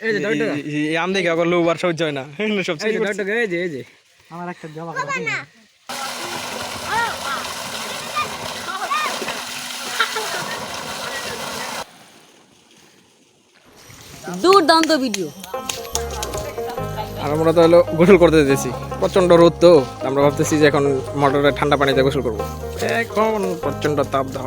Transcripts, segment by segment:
এই যে দশ এই- এই আম দেখে আর সহ্য হয় না। সব এই যে দশ এই যে এই যে। আমার একটা করে দিন। দুর্দান্ত ভিডিও আর আমরা তো হলো গোসল করতে যেতেছি। প্রচণ্ড রোদ তো। আমরা ভাবতেছি যে এখন মোটরে ঠান্ডা পানিতে গোসল করব। এখন প্রচণ্ড তাপ দাহ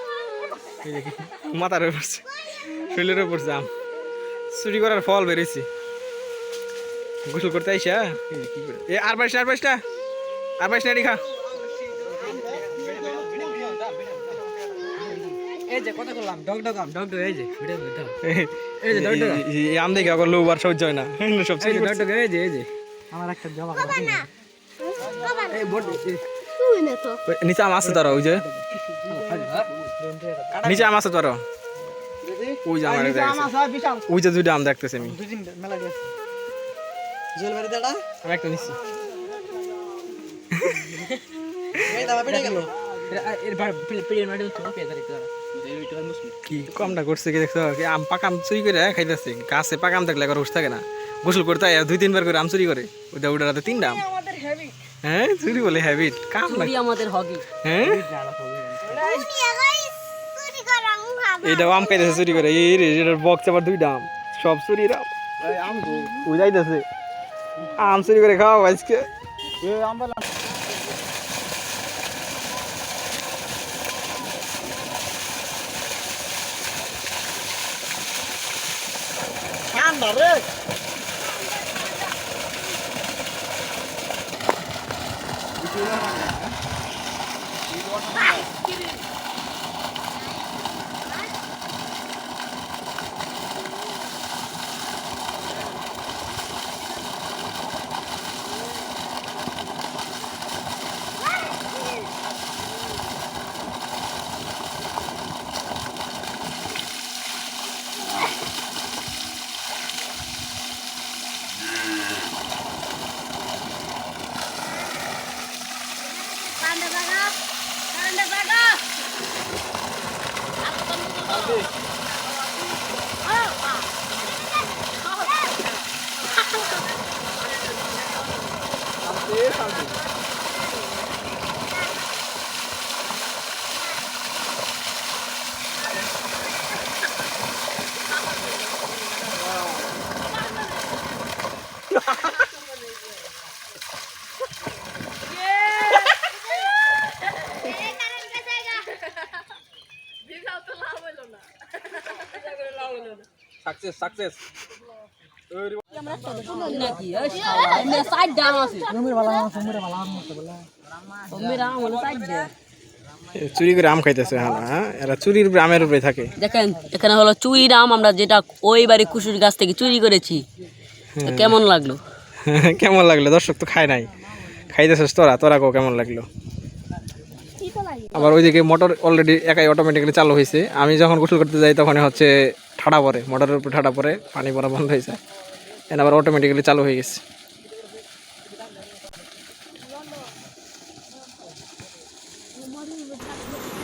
মাথার উপর পড়ছে শরীরের উপর পড়ছে আম। চুরি করার ফল বেরিয়েছি। গোসল করতে আইসা? এ আর পাইস না আর পাইস না। আর পাইস না ডগ আম ডগ ডগ এই যে ভিডিও দাও। এই যে দশ টাকা এই আম দেখে আবার সহ্য হয় না। সব এই যে দশ করছে। টাকা এই যে এই যে আমার একটা জমা নিচে আম আছে তোর ওই যে। নিচে আম আছে তোর ওই যে আমার ওই যে দুইটা আম দেখতেছি আমি। একটা নিচ্ছি। কি কমটা করছে কি দেখছ? আম পাকা আম চুরি করে খাইতেছে? গাছে পাকা আম থাকলে একবার হুশ থাকে না। গোসল করতে দুই তিনবার করে আম চুরি করে। ওইটা রাতে তিনটা আম। হ্যাঁ চুরি বলে হ্যাবিট কাম চুরি আমাদের হবি হ্যাঁ? এইটা আম খাইতেছে চুরি করে। এই রে এটার বক্স আবার দুইটা আম। সব চুরি আম। আম ওই যাইতেছে। আম চুরি করে খাওয়া আজকে। কান্দা Thank you. সাকসেস সাকসেস নাকি সাইড দে চুরি করে আম খাইতেছে হ্যাঁ হ্যাঁ? এরা চুরির আমের উপরে থাকে। দেখেন এখানে হলো চুরি আম আমরা যেটা ওই বাড়ি কুসুর গাছ থেকে চুরি করেছি। কেমন লাগল? কেমন লাগল? দর্শক তো খায় নাই। খাইতেছিস তোরা তোরা কো কেমন লাগল? আবার ওইদিকে মোটর অলরেডি একাই অটোমেটিক্যালি চালু হয়েছে আমি যখন গোসল করতে যাই তখন হচ্ছে ঠাডা পরে মোটরের উপরে ঠাডা পরে পানি পড়া বন্ধ হয়ে যায় এন আবার অটোমেটিক্যালি চালু হয়ে গেছে Thank you.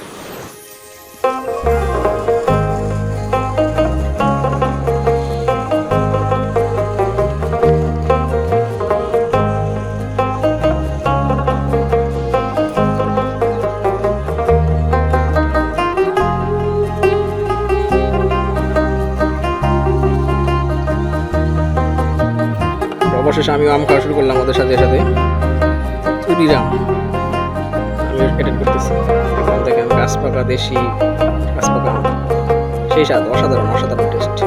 অবশেষে আমিও আম খাওয়া শুরু করলাম ওদের সাথে সাথে। চুরিরাম আমি এটেন্ড করতেছি। এখান দেখেন গাছ পাকা দেশি গাছ সেই স্বাদ, অসাধারণ অসাধারণ টেস্ট